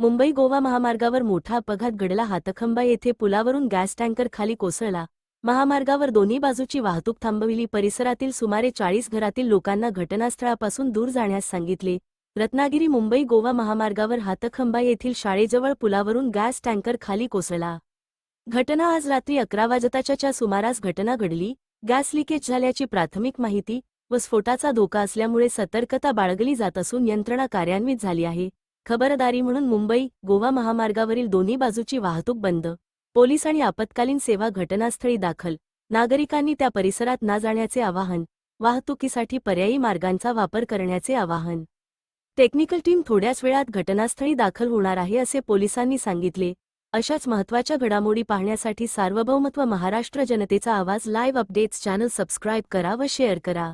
मुंबई गोवा महामार्गावर मोठा अपघात घडला. हातखंबा येथे पुलावरून गॅस टँकर खाली कोसळला. महामार्गावर दोन्ही बाजूची वाहतूक थांबविली. परिसरातील सुमारे चाळीस घरातील लोकांना घटनास्थळापासून दूर जाण्यास सांगितले. रत्नागिरी मुंबई गोवा महामार्गावर हातखंबा येथील शाळेजवळ पुलावरून गॅस टँकर खाली कोसळला. घटना आज रात्री अकरा वाजताच्या सुमारास घटना घडली. गॅस लिकेज झाल्याची प्राथमिक माहिती व स्फोटाचा धोका असल्यामुळे सतर्कता बाळगली जात असून यंत्रणा कार्यान्वित झाली आहे. खबरदारी म्हणून मुंबई गोवा महामार्गावरील दोन्ही बाजूची वाहतूक बंद. पोलीस आणि आपत्कालीन सेवा घटनास्थळी दाखल. नागरिकांनी त्या परिसरात ना जाण्याचे आवाहन. वाहतुकीसाठी पर्यायी मार्गांचा वापर करण्याचे आवाहन. टेक्निकल टीम थोड्याच वेळात घटनास्थळी दाखल होणार आहे असे पोलिसांनी सांगितले. अशाच महत्त्वाच्या घडामोडी पाहण्यासाठी सार्वभौमत्व महाराष्ट्र जनतेचा आवाज लाईव्ह अपडेट्स चॅनल सबस्क्राईब करा व शेअर करा.